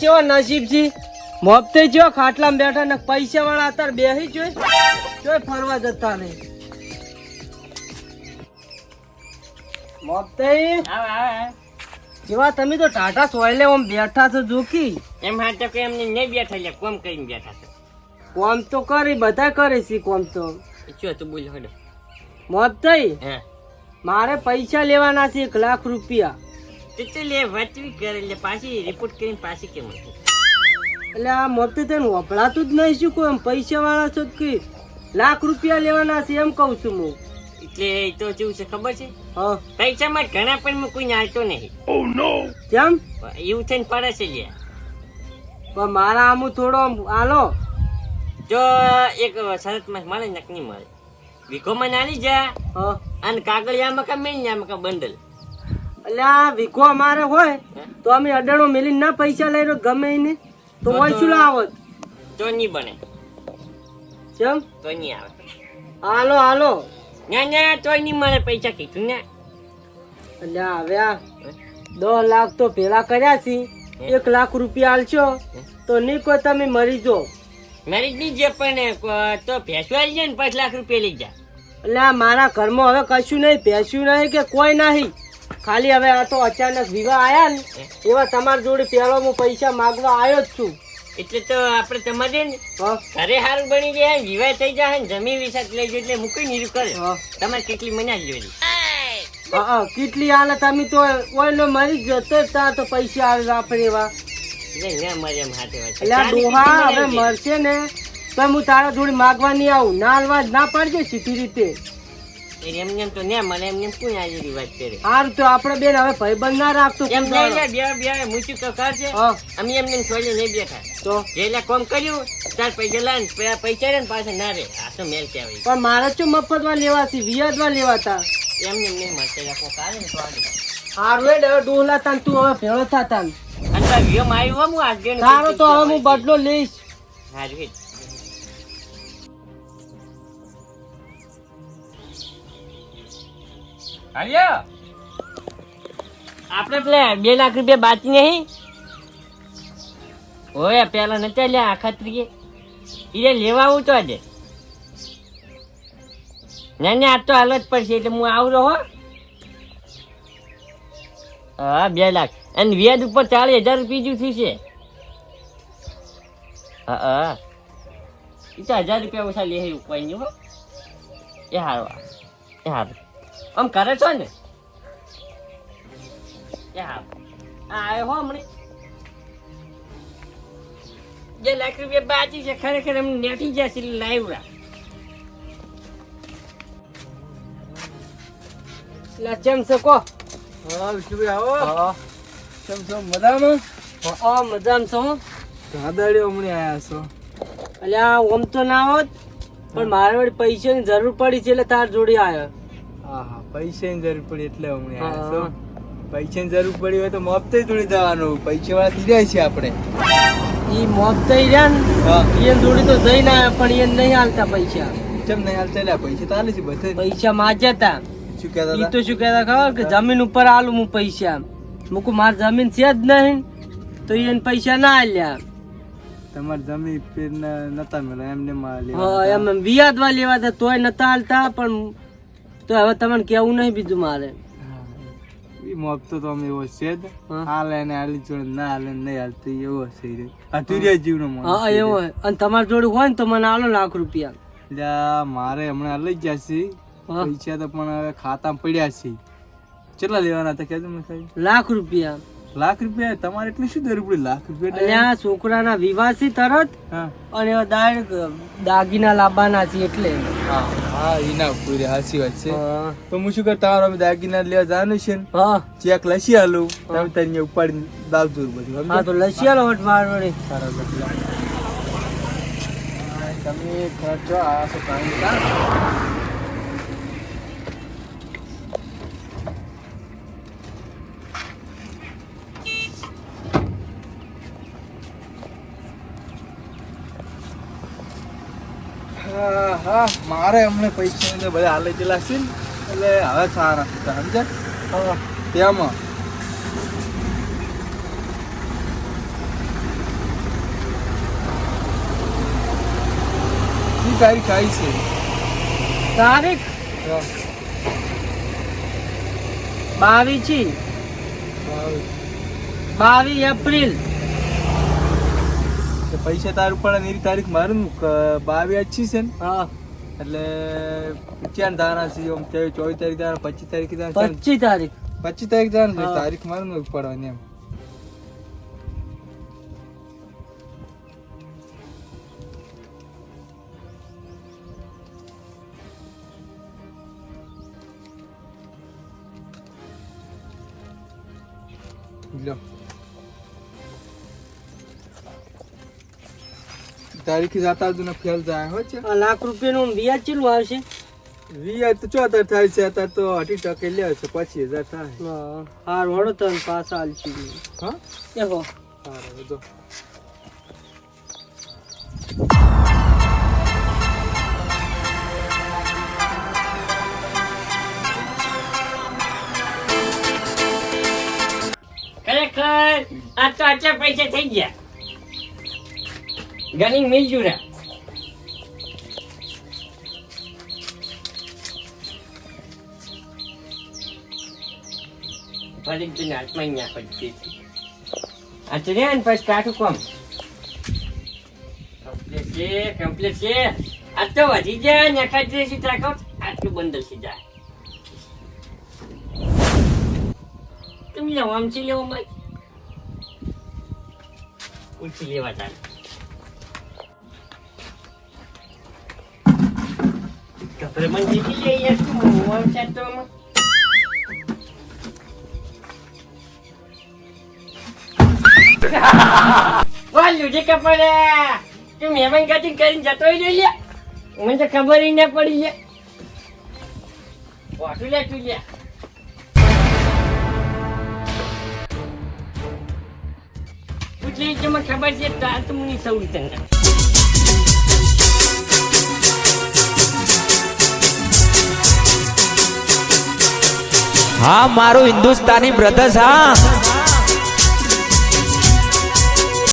ચેવા નસીબ છે મોપતે જો ખાટલામાં બેઠા ને પૈસા વાળા અત્યારે બેહી જોઈ જોઈ ફરવા જતા નહીં. આવે જેવા તમે તો ટાટા સોયલે આમ બેઠા છો જોકી એમ હા તો કે એમને નહીં બેઠા લે કોમ કરીને બેઠા છે? કોમ તો કરી બધા કરે છે કોમ તો. ચો તું બોલ હડો. મોપતે હે. મારે પૈસા લેવાના છે એક લાખ રૂપિયા. તે લે વાંચવી કરે લે પાછી રિપોર્ટ કરીને પાછી કેમ હતી? એટલે આ મોપતે તને વપરાતું જ નહીં શું કોઈ પૈસા વાળા છો કે લાખ રૂપિયા લેવાના છે એમ કહું છું હું. એટલે એ તો છે ખબર છે? હા. પૈસામાં ઘણા પણ હું કોઈ નાલતો નહીં. કેમ? એવું થઈને પડે છે લે પણ મારા આમ થોડો આમ આલો જો એક શરતમાં મળે નકની મળે મળે વીઘોમાં નાની જા. હા. અને કાગળિયામાં કા મેં કા બંડલ. એટલે આ વીઘો અમારે હોય તો અમે અડાણો મેલી ના પૈસા લઈ ગમે એને તો હોય શું લાવત તો નહીં બને. કેમ તો નહીં આવે. હાલો હાલો. ના ના તો નહીં મળે પૈસા કીધું ને એટલે હવે આ દસ લાખ તો પેલા કર્યા છે. એક લાખ રૂપિયા આલશો તો નહીં કોઈ તમે મરી જો મરી જ નહીં પણ તો ભેંસો આવી જાય ને પાંચ લાખ રૂપિયા લઈ જા. એટલે આ મારા ઘરમાં હવે કશું નહીં ભેંસ્યું નહીં કે કોઈ નહીં. ખાલી હવે આ તો અચાનક વિવાહ આયા ને એવા તમારી જોડે પહેલો હું પૈસા માગવા આવ્યો જ છું. એટલે તો આપણે તમારે ને. ઘરે સારું બની જાય ને વિવાહ થઈ જાય ને જમીન વિસાત લઈ જાય એટલે મૂકી નીરું કરે. તમારે કેટલી મજા જોઈ હા, હા કેટલી હાલે તમે તો ઓઈલો મરી જતો જ તા તો પૈસા આવે વાપરે એવા. એટલે ડોહા હવે મરશે ને તો હું તારા જોડે માગવા નહીં આવું. ના હાલવા જ ના પાડજે સીધી રીતે. એમને એમ તો ને મને એમ કોણ આજે વાત કરે? હાર તો આપણે બેન હવે ભાઈબંધ ના રાખતો એમ નહીં બે બે મૂચું તો કરશે અમે એમ એમ છોડી નહીં બેઠા. તો? જેલા કોમ કર્યું તાર પૈસા લાવીને પૈસા રે ને પાછા ના રે. આ તો મેલ કહેવાય. પણ મારે શું મફતમાં લેવા છે વ્યાજમાં લેવા તા એમને એમ નહીં મળશે રાખો કાલે ને તો હારું હેડ હવે ડોલા તાન તું હવે ભેળો થતા ને. અને તો આવ્યો હું આજે ને તો હવે હું બદલો લઈશ. હારું હાલ્યો. આપણે પેલા બે લાખ રૂપિયા બાકી નહીં. ઓય, પેલા નતા લ્યા આખા ત્રીએ એ લેવા આવું તો આજે. ના ના, આ તો હાલ જ પડશે એટલે હું આવું રહો હા. બે લાખ. અને વ્યાજ ઉપર ચાલીસ હજાર રૂપિયા જેવું થયું છે. હા હા. એ તો હજાર રૂપિયા ઓછા લે એવું કોઈ નહીં હો. એ હારું એ હારું. આમ કરે છો ને? એ હારું આ આવ્યો હો હમણે. જે લાખ રૂપિયા બાકી છે ખરેખર એમ નેઠી જશે લાઈવ રા એટલે ચેમ છે કો હા વિષ્ણુભાઈ આવો. હા. છો? મજામાં? હા મજામાં છો. ગાદાડી હમણાં આયા છો. આ ઓમ તો ના હોત પણ મારે વળી પૈસાની જરૂર પડી છે એટલે તાર જોડે આવ્યો પૈસાની જરૂર પડી એટલે હમણાં પૈસા ની પૈસાની જરૂર પડી હોય તો મોફતે જોડી દેવાનું પૈસા વાળા દીધા છે આપણે. ઈ થઈ રહ્યા ને. એ જોડી તો જઈને આવ્યા પણ એ નહીં હાલતા પૈસા. કેમ નહીં હાલતા? એટલે પૈસા તો હાલે છે બધે. પૈસા માજ્યા જતા શું કહેતા ઈ તો શું કહેતા ખબર? કે જમીન ઉપર આલું હું પૈસા. મૂકું માર જમીન છે જ નહીં. તો એને પૈસા ના આલ્યા. તમારે જમીન નતા મળ્યા. એમને હા એમ એમ વિયાદવા લેવા હતા તોય નતા હાલતા પણ તો હવે તમને કેવું નહીં બીજું મારે? એ મોપતો તો અમે એવો છે જ. હાલે ને હાલી જોડે ના હાલે નહીં હાલતી એવો રે અધૂરિયા જીવનો હા એવો. અને તમારી જોડે હોય ને તો મને આલો લાખ રૂપિયા. મારે હમણાં લઈ ગયા છે. પૈસા તો પણ હવે ખાતામાં પડ્યા છે. કેટલા લેવાના હતા કે મને સાહેબ લાખ રૂપિયા. લાખ રૂપિયા? તમારે એટલી શું જરૂર પડી? લાખ રૂપિયા ત્યાં છોકરાના વિવાહ છે તરત. અને દાગીના લાવવાના છે એટલે. હા. હા એના પૂરી હાસી વાત છે. તો હું શું કર તમારે અમે દાગીના લેવા જવાનું છે હા. ચેક લસી આલું. તમે ત્યાં અહીંયા ઉપાડીને દાવજો બધું હા? તો લસી આલો વટ તમે ખર્ચો આ તો સારા એમણે પૈસા ને બધા હાલે જેલા છે એટલે હવે સારા થતા સમજે તેમાં તારીખ આવી છે? તારીખ? બાવીસી. બાવીસ. એપ્રિલ. પૈસા તારું પણ એની તારીખ મારું બાવીસ અચ્છી છે ને? હા. એટલે ચાર દાણા છે આમ તે ચોવીસ તારીખ દાણા પચીસ તારીખ દાણા પચીસ તારીખ. પચીસ તારીખ દાણા હા. તારીખ મારું પડવાની એમ. લો તારીખ જતા જ ફેલ જાય હો છે લાખ રૂપિયાનું વ્યાજ કેટલું આવશે? વ્યાજ તો ચોતર થાય છે અત્યારે તો અઢી ટકે લે છે પછી હજાર થાય. હા હાર વડો તને પાસ આલશી હા? એ હો. સારું બધો ખરેખર આ તો આટલા પૈસા થઈ ગયા. ઘણી મિલજુ રે ફરી તું at અહીંયા પડી આ તો રે ને પછી કાઠું કોમ કમ્પ્લીટ છે કમ્પ્લીટ છે આ તો વધી જાય ને ખાઈ જઈશું તાકો આટલું બંડલ છે siya. તમે લેવો આમથી લેવો મત ઉઠી લેવા ચાલે કપડે મને જીતી લે યાર તું મોં ચાટતો આમાં. વાહ, લુજી કપડે તું મહેમાન કટિંગ કરીને જતો રહ્યો લે મને તો ખબર ય ના પડી લે વાટું લે તું લે એટલે તમને હા મારું હિન્દુસ્તાની બ્રધર્સ હા.